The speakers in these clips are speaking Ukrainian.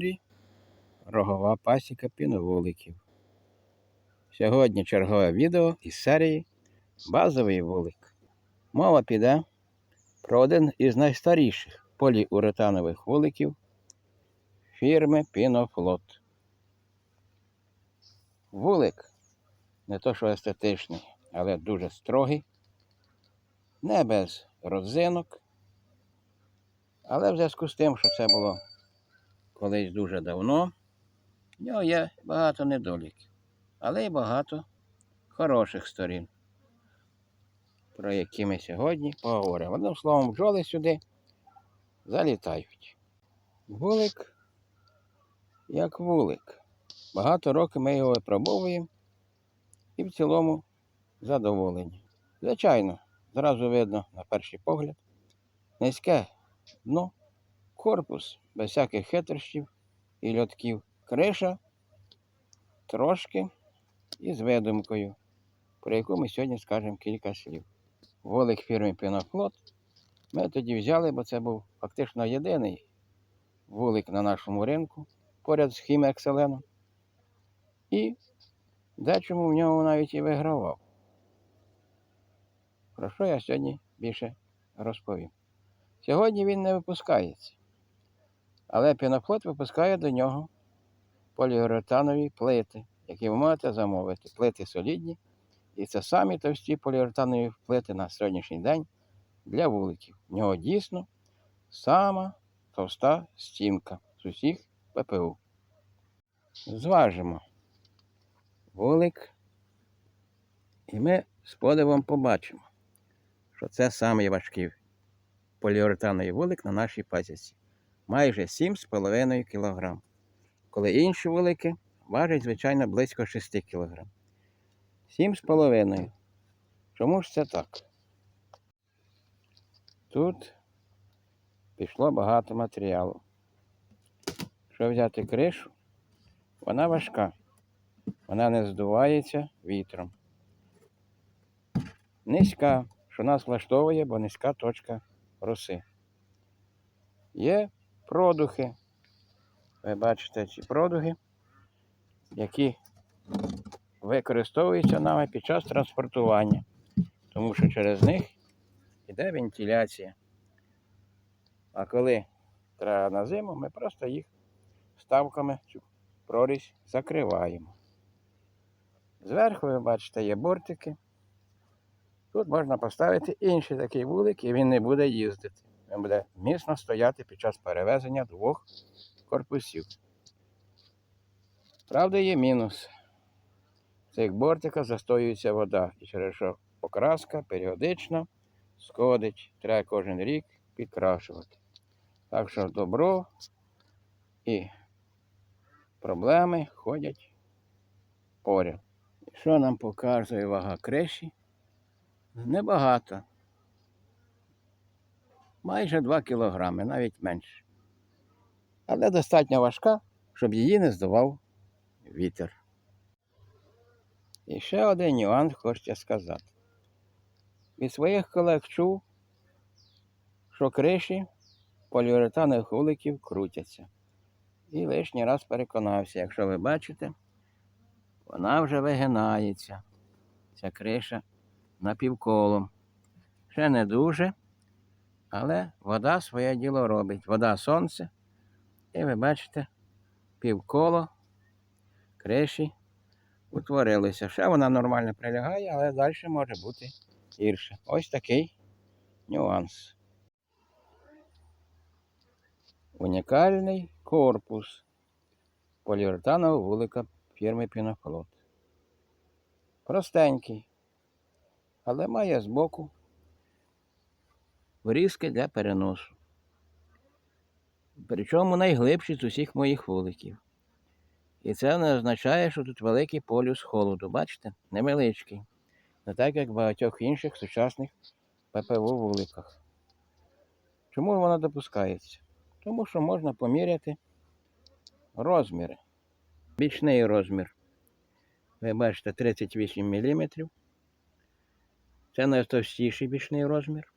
ефірі Рогова пасіка піновуликів. Сьогодні чергове відео із серії Базовий вулик. Мова піде про один із найстаріших поліуретанових вуликів фірми Пінофлот. Вулик не то що естетичний, але дуже строгий, не без родзинок. Але в зв'язку з тим, що це було колись дуже давно, в нього є багато недоліків, але й багато хороших сторін, про які ми сьогодні поговоримо. Одним словом, бджоли сюди залітають. Вулик як вулик. Багато років ми його випробовуємо і в цілому задоволені. Звичайно, зразу видно на перший погляд низьке дно, корпус без всяких хитрощів і льотків, криша трошки із видумкою, про яку ми сьогодні скажемо кілька слів. Волик фірми Пінофлот ми тоді взяли, бо це був фактично єдиний вулик на нашому ринку поряд з Хімекселеном. І дечому в ньому навіть і вигравав. Про що я сьогодні більше розповім. Сьогодні він не випускається. Але пінофлот випускає до нього поліуретанові плити, які ви можете замовити. Плити солідні. І це самі товсті поліуретанові плити на сьогоднішній день для вуликів. В нього дійсно сама товста стінка з усіх ППУ. Зважимо вулик, і ми з подивом побачимо, що це самий важкий поліуретановий вулик на нашій пасіці. Майже 7,5 кг. Коли інші вулики важать, звичайно, близько 6 кг. 7,5. Чому ж це так? Тут пішло багато матеріалу. Якщо взяти кришу, вона важка. Вона не здувається вітром. Низька, що нас влаштовує, бо низька точка роси. Є продухи. Ви бачите ці продуги, які використовуються нами під час транспортування, тому що через них йде вентиляція. А коли треба на зиму, ми просто їх ставками цю прорізь закриваємо. Зверху, ви бачите, є бортики. Тут можна поставити інший такий вулик, і він не буде їздити. Він буде міцно стояти під час перевезення двох корпусів. Правда, є мінус. В цих бортиках застоюється вода, і через що покраска періодично сходить. Треба кожен рік підкрашувати. Так що добро і проблеми ходять поряд. Що нам показує вага криші? Небагато. Майже 2 кілограми, навіть менше. Але достатньо важка, щоб її не здував вітер. І ще один нюанс хочеться сказати. Від своїх колег чув, що криші поліуретанових вуликів крутяться. І лишній раз переконався, якщо ви бачите, вона вже вигинається. Ця криша напівколом. Ще не дуже, але вода своє діло робить. Вода сонце. І ви бачите, півколо криші утворилися. Ще вона нормально прилягає, але далі може бути гірше. Ось такий нюанс. Унікальний корпус поліуретанового вулика фірми Пінофлот. Простенький, але має збоку врізки для переносу. Причому найглибші з усіх моїх вуликів. І це не означає, що тут великий полюс холоду. Бачите? Невеличкий. Не так, як в багатьох інших сучасних ППВ вуликах. Чому вона допускається? Тому що можна поміряти розміри. Бічний розмір. Ви бачите 38 мм. Це найтовстіший бічний розмір.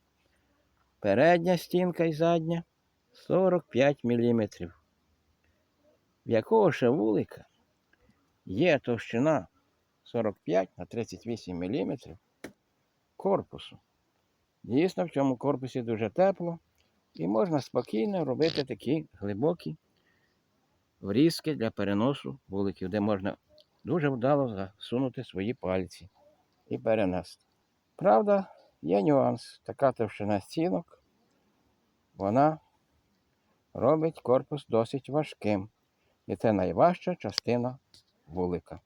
Передня стінка і задня 45 мм. в якого ще вулика є товщина 45 на 38 мм корпусу. Дійсно, в цьому корпусі дуже тепло і можна спокійно робити такі глибокі врізки для переносу вуликів, де можна дуже вдало засунути свої пальці і перенести. Правда, є нюанс. Така товщина стінок, вона робить корпус досить важким. І це найважча частина вулика.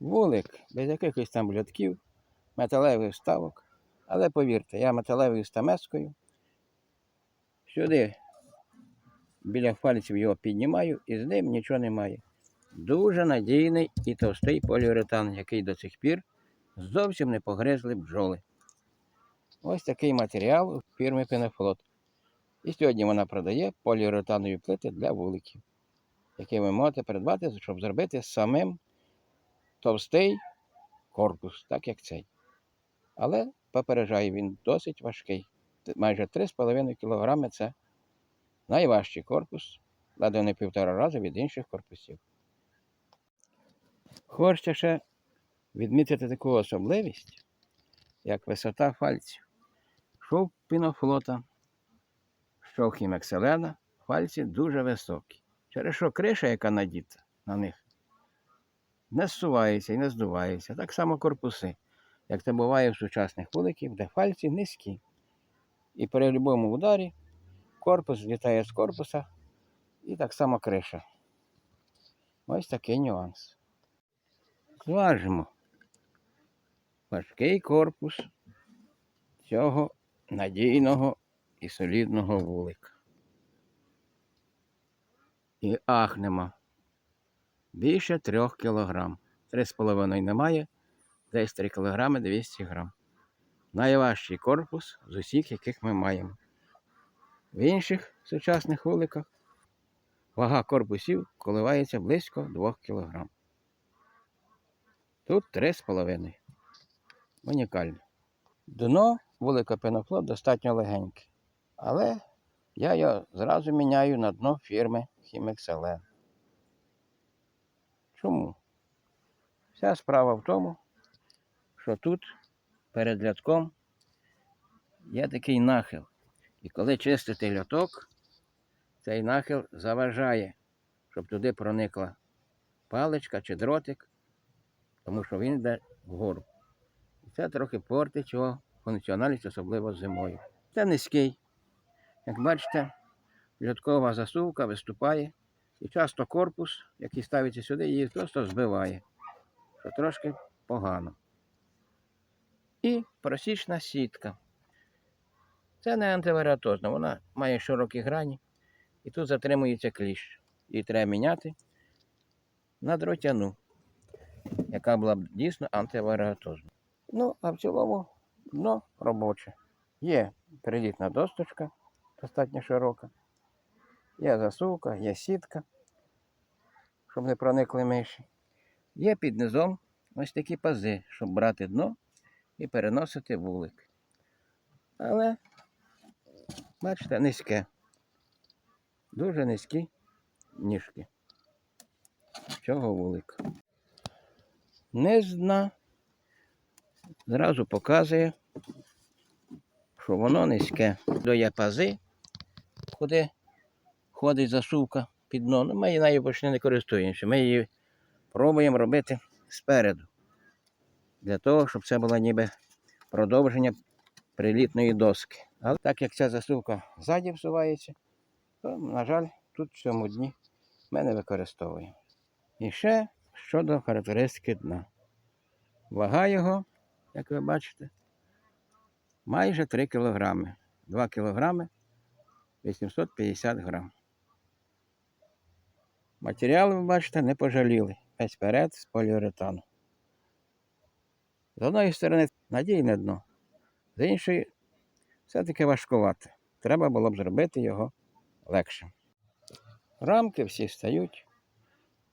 Вулик без якихось там льотків, металевих вставок. Але повірте, я металевою стамескою сюди біля пальців його піднімаю і з ним нічого немає. Дуже надійний і товстий поліуретан, який до цих пір зовсім не погризли бджоли. Ось такий матеріал у фірми Пенофлот. І сьогодні вона продає поліуретанові плити для вуликів, які ви можете придбати, щоб зробити самим товстий корпус, так як цей. Але попереджаю, він досить важкий. Майже 3,5 кг це найважчий корпус, ледве не півтора рази від інших корпусів. Хочете ще відмітити таку особливість, як висота фальців. Що в пінофлота, що хімекселена, фальці дуже високі. Через що криша, яка надіта на них, не зсувається і не здувається. Так само корпуси, як це буває в сучасних вуликів, де фальці низькі. І при будь-якому ударі корпус злітає з корпуса і так само криша. Ось такий нюанс. Зважимо. Важкий корпус цього надійного і солідного вулика. І ахнемо. Більше трьох кілограм. Три з половиною немає, десь 3 кілограми 200 грам. Найважчий корпус з усіх, яких ми маємо. В інших сучасних вуликах вага корпусів коливається близько 2 кг. Тут 3,5. Унікально. Дно вулика пенофлот достатньо легеньке. Але я його зразу міняю на дно фірми Хімекселен. Чому? Вся справа в тому, що тут перед рядком є такий нахил. І коли чистити льоток, цей нахил заважає, щоб туди проникла паличка чи дротик, тому що він йде вгору. Це трохи портить його функціональність, особливо зимою. Це низький. Як бачите, льоткова засувка виступає, і часто корпус, який ставиться сюди, її просто збиває, що трошки погано. І просічна сітка. Це не антиваратозна, вона має широкі грані і тут затримується кліщ. Її треба міняти на дротяну, яка була б дійсно антиваратозна. Ну, а в цілому дно робоче. Є прилітна досточка, достатньо широка. Є засувка, є сітка, щоб не проникли миші. Є під низом ось такі пази, щоб брати дно і переносити вулик. Але Бачите, низьке. Дуже низькі ніжки. Цього вулика. Низ дна зразу показує, що воно низьке. Є пази, куди ходить засувка під дно. Ну, ми нею почти не користуємося. Ми її пробуємо робити спереду. Для того, щоб це було ніби продовження прилітної доски. Але так як ця засувка ззаді всувається, то, на жаль, тут в цьому дні ми не використовуємо. І ще щодо характеристики дна. Вага його, як ви бачите, майже 3 кг. 2 кг 850 грам. Матеріал, ви бачите, не пожаліли. Весь перед з поліуретану. З одної сторони надійне дно, з іншої все-таки важкувати. Треба було б зробити його легшим. Рамки всі стають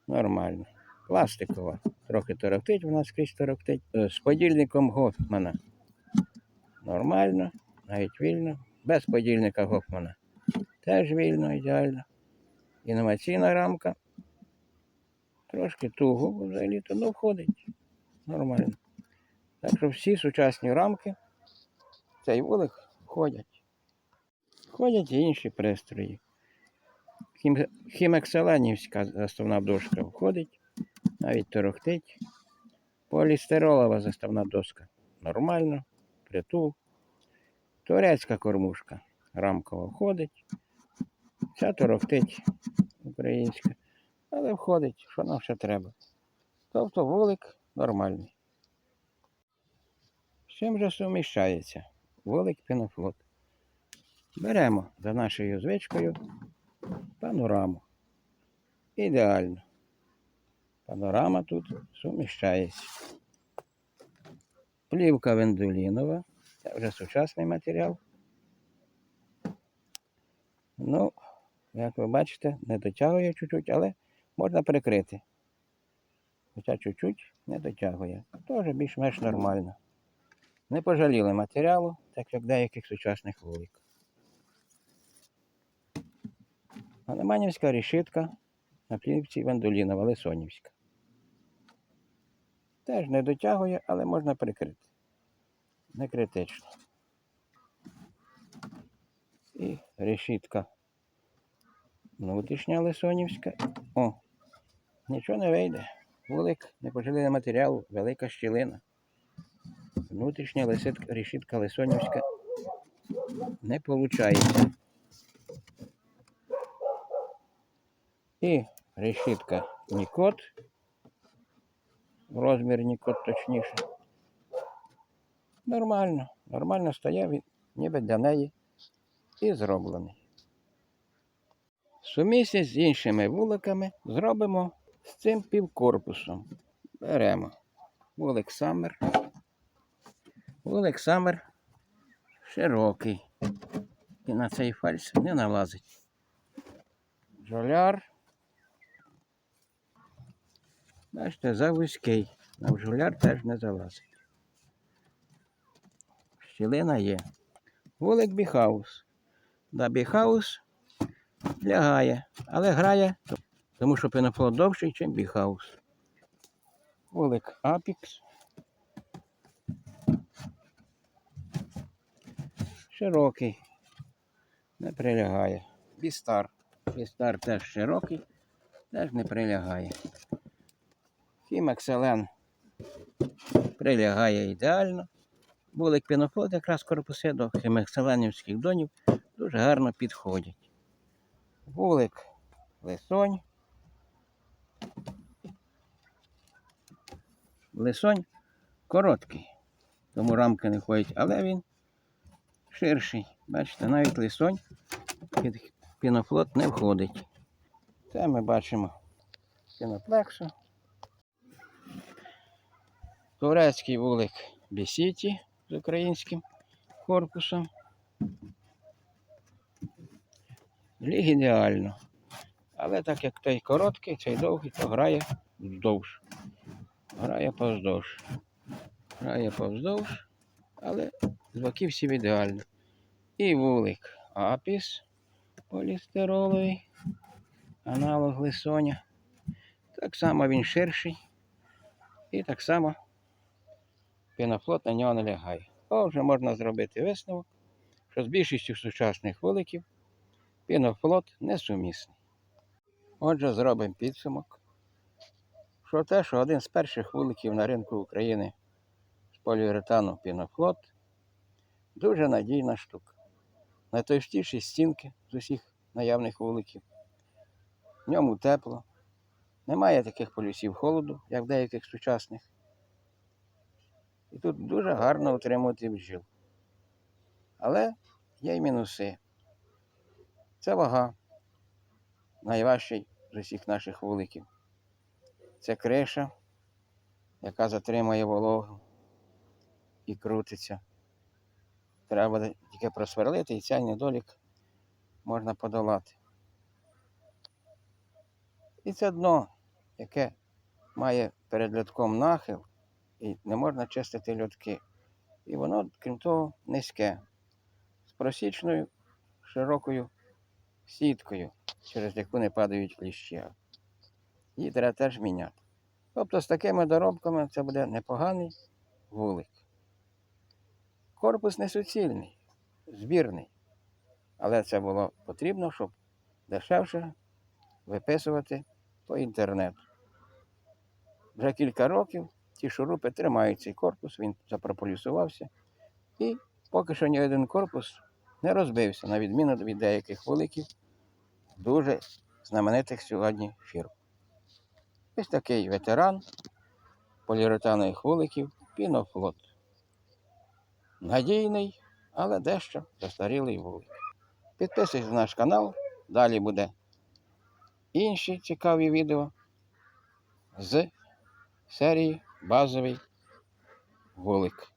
нормально. Пластикова. Трохи торохтить, вона скрізь торохтить. Е, З подільником Гофмана. Нормально, навіть вільно. Без подільника Гофмана. Теж вільно, ідеально. інноваційна рамка. Трошки туго взагалі, то ну, входить нормально. Так що всі сучасні рамки цей вулик входять. Входять і інші пристрої. Хім... Хімекселенівська заставна дошка входить, навіть торохтить. Полістиролова заставна доска нормально, притул. Турецька кормушка рамкова входить. Ця торохтить українська, але входить, що нам ще треба. Тобто вулик нормальний. З чим же суміщається? Вулик пінофлот. Беремо за нашою звичкою панораму. Ідеально. Панорама тут суміщається. Плівка вендулінова. Це вже сучасний матеріал. Ну, як ви бачите, не дотягує чуть-чуть, але можна прикрити. Хоча чуть-чуть не дотягує. Теж більш-менш нормально. Не пожаліли матеріалу, так як деяких сучасних вулик. Галиманівська решітка на плівці вендолінова, Лисонівська. Теж не дотягує, але можна прикрити. Не критично. І решітка внутрішня Лисонівська. О, нічого не вийде. Вулик не пожаліли матеріалу, велика щілина. Внутрішня лиситка, решітка Лисонівська не виходить. І решітка Нікот. Розмір Нікот точніше. Нормально, нормально стояв, ніби для неї і зроблений. Сумісі з іншими вуликами зробимо з цим півкорпусом. Беремо вулик Саммер. Вулик Саммер широкий. І на цей фальс не налазить. Жоляр. Бачите, завузький. А в жоляр теж не залазить. Щілина є. Вулик Біхаус. Да, Біхаус лягає, але грає, тому що пенофлот довший, ніж Біхаус. Вулик Апікс. Широкий. Не прилягає. Бістар. Бістар теж широкий, теж не прилягає. Хімекселен прилягає ідеально. Вулик пінофлот якраз корпуси до хімекселенівських донів дуже гарно підходять. Вулик лисонь. Лисонь короткий, тому рамки не ходять, але він ширший. Бачите, навіть лисонь під пінофлот не входить. Це ми бачимо піноплексу. Турецький вулик Бісіті з українським корпусом. Ліг ідеально. Але так як той короткий, цей довгий, то грає вздовж. Грає повздовж. Грає повздовж, але з боків всі ідеально. І вулик Апіс полістироловий, аналог лисоня. Так само він ширший. І так само пінофлот на нього не лягає. О, вже можна зробити висновок, що з більшістю сучасних вуликів пінофлот несумісний. Отже, зробимо підсумок. Що те, що один з перших вуликів на ринку України з поліуретану пінофлот дуже надійна штука. Найтовстіші стінки з усіх наявних вуликів. В ньому тепло. Немає таких полюсів холоду, як в деяких сучасних. І тут дуже гарно утримувати бджіл. Але є й мінуси. Це вага найважчий з усіх наших вуликів. Це криша, яка затримує вологу і крутиться. Треба тільки просверлити і цей недолік можна подолати. І це дно, яке має перед льотком нахил, і не можна чистити льотки. І воно, крім того, низьке, з просічною широкою сіткою, через яку не падають кліщі. Її треба теж міняти. Тобто з такими доробками це буде непоганий вулик. Корпус не суцільний, збірний. Але це було потрібно, щоб дешевше виписувати по інтернету. Вже кілька років ці шурупи тримають цей корпус, він запрополюсувався. І поки що ні один корпус не розбився, на відміну від деяких великих, дуже знаменитих сьогодні фірм. Ось такий ветеран поліуретанових вуликів пінофлот. Надійний, але дещо застарілий вулик. Підписуйтесь на наш канал, далі буде інші цікаві відео з серії Базовий вулик.